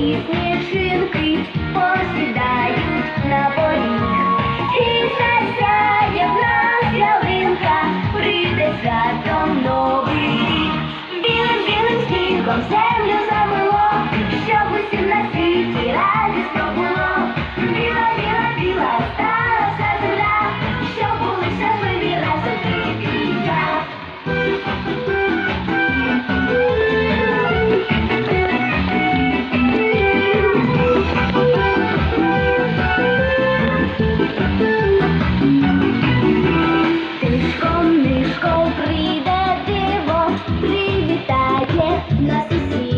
різні чинки посідають на поріг. І засяє в нас ялинка, прийде святом новий рік. Білим білим. Gracias.